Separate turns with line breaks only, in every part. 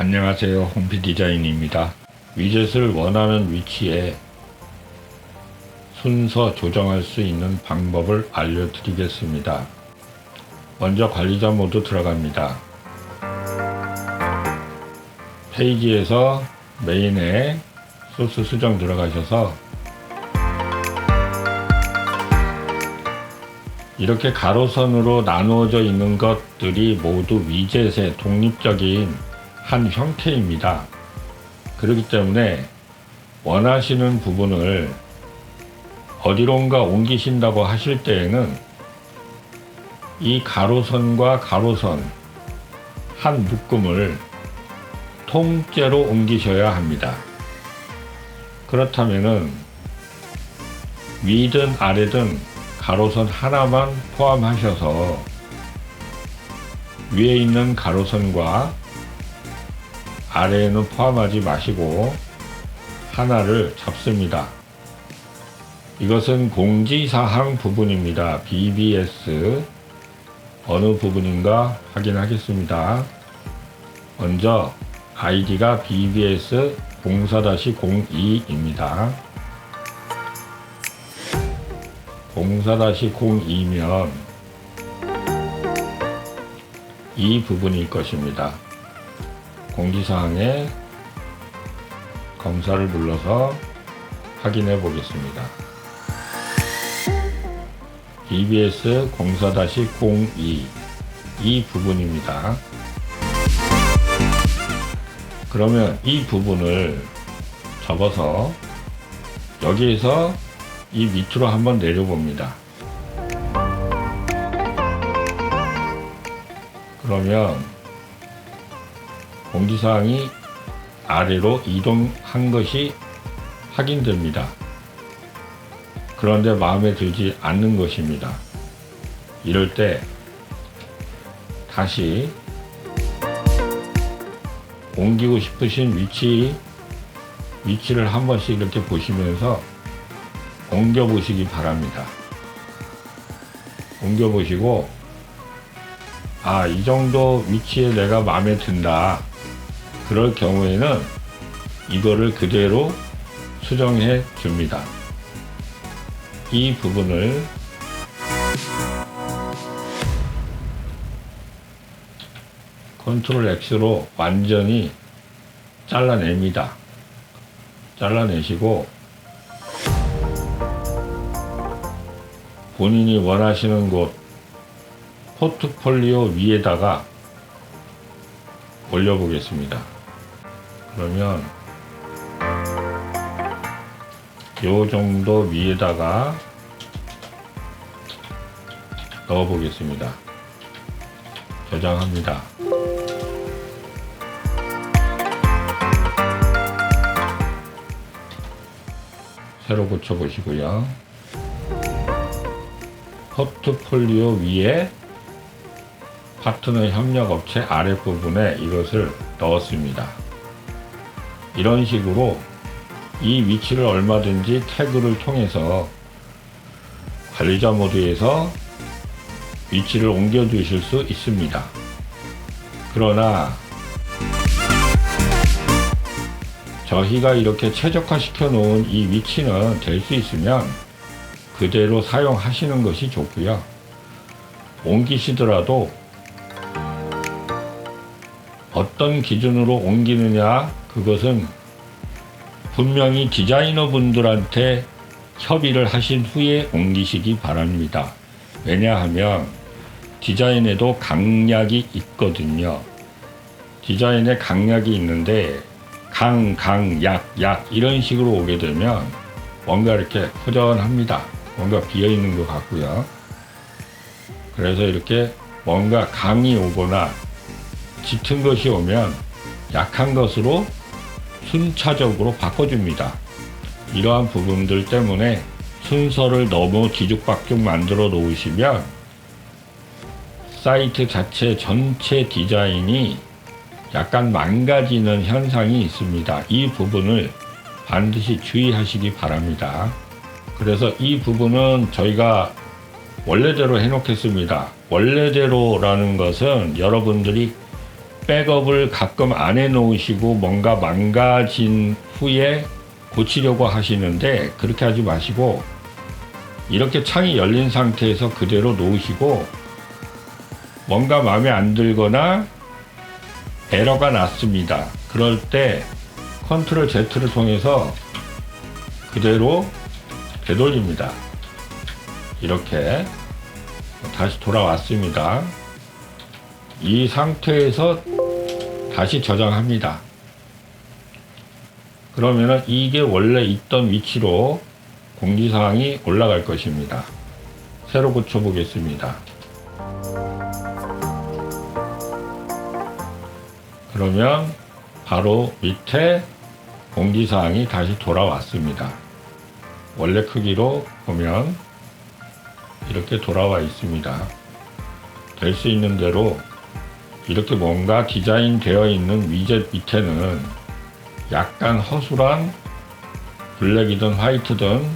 안녕하세요. 홈피 디자인입니다. 위젯을 원하는 위치에 순서 조정할 수 있는 방법을 알려드리겠습니다. 먼저 관리자 모드 들어갑니다. 페이지에서 메인에 소스 수정 들어가셔서 이렇게 가로선으로 나누어져 있는 것들이 모두 위젯의 독립적인 한 형태입니다. 그렇기 때문에 원하시는 부분을 어디론가 옮기신다고 하실 때에는 이 가로선과 가로선 한 묶음을 통째로 옮기셔야 합니다. 그렇다면은 위든 아래든 가로선 하나만 포함하셔서 위에 있는 가로선과 아래에는 포함하지 마시고 하나를 잡습니다. 이것은 공지사항 부분입니다. BBS 어느 부분인가 확인하겠습니다. 먼저 아이디가 BBS 04-02입니다. 04-02면 이 부분일 것입니다. 공지사항에 검사를 눌러서 확인해 보겠습니다. EBS 04-02 이 부분입니다. 그러면 이 부분을 접어서 여기에서 이 밑으로 한번 내려 봅니다. 그러면 공지사항이 아래로 이동한 것이 확인됩니다. 그런데 마음에 들지 않는 것입니다. 이럴 때 다시 옮기고 싶으신 위치, 위치를 한 번씩 이렇게 보시면서 옮겨 보시기 바랍니다. 옮겨 보시고, 아, 이 정도 위치에 내가 마음에 든다. 그럴 경우에는 이거를 그대로 수정해 줍니다. 이 부분을 컨트롤 X로 완전히 잘라냅니다. 잘라내시고 본인이 원하시는 곳 포트폴리오 위에다가 올려보겠습니다. 그러면 요 정도 위에다가 넣어 보겠습니다. 저장합니다. 새로 고쳐 보시고요. 포트폴리오 위에 파트너 협력 업체 아랫부분에 이것을 넣었습니다. 이런 식으로 이 위치를 얼마든지 태그를 통해서 관리자 모드에서 위치를 옮겨 주실 수 있습니다. 그러나 저희가 이렇게 최적화 시켜 놓은 이 위치는 될 수 있으면 그대로 사용하시는 것이 좋고요. 옮기시더라도 어떤 기준으로 옮기느냐 그것은 분명히 디자이너 분들한테 협의를 하신 후에 옮기시기 바랍니다. 왜냐하면 디자인에도 강약이 있거든요. 디자인에 강약이 있는데 강, 강, 약, 약 이런 식으로 오게 되면 뭔가 이렇게 허전합니다. 뭔가 비어 있는 것 같고요. 그래서 이렇게 뭔가 강이 오거나 짙은 것이 오면 약한 것으로 순차적으로 바꿔줍니다. 이러한 부분들 때문에 순서를 너무 뒤죽박죽 만들어 놓으시면 사이트 자체 전체 디자인이 약간 망가지는 현상이 있습니다. 이 부분을 반드시 주의하시기 바랍니다. 그래서 이 부분은 저희가 원래대로 해놓겠습니다. 원래대로라는 것은 여러분들이 백업을 가끔 안 해놓으시고 뭔가 망가진 후에 고치려고 하시는데 그렇게 하지 마시고 이렇게 창이 열린 상태에서 그대로 놓으시고 뭔가 마음에 안 들거나 에러가 났습니다. 그럴 때 컨트롤 Z를 통해서 그대로 되돌립니다. 이렇게 다시 돌아왔습니다. 이 상태에서 다시 저장합니다. 그러면은 이게 원래 있던 위치로 공지사항이 올라갈 것입니다. 새로 고쳐보겠습니다. 그러면 바로 밑에 공지사항이 다시 돌아왔습니다. 원래 크기로 보면 이렇게 돌아와 있습니다. 될 수 있는 대로 이렇게 뭔가 디자인 되어 있는 위젯 밑에는 약간 허술한 블랙이든 화이트든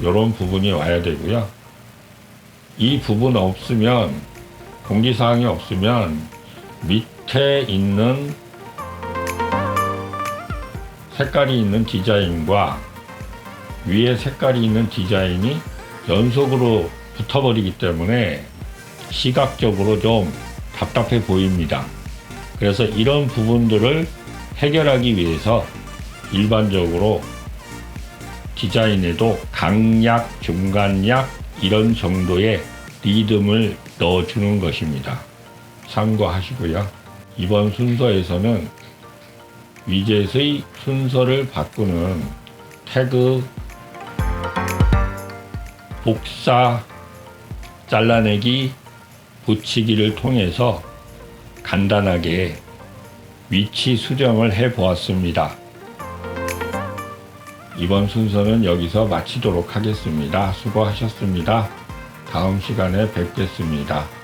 이런 부분이 와야 되고요. 이 부분 없으면 공지사항이 없으면 밑에 있는 색깔이 있는 디자인과 위에 색깔이 있는 디자인이 연속으로 붙어버리기 때문에 시각적으로 좀 답답해 보입니다. 그래서 이런 부분들을 해결하기 위해서 일반적으로 디자인에도 강약, 중간약 이런 정도의 리듬을 넣어주는 것입니다. 참고하시고요. 이번 순서에서는 위젯의 순서를 바꾸는 태그 복사 잘라내기 붙이기를 통해서 간단하게 위치 수정을 해 보았습니다. 이번 순서는 여기서 마치도록 하겠습니다. 수고하셨습니다. 다음 시간에 뵙겠습니다.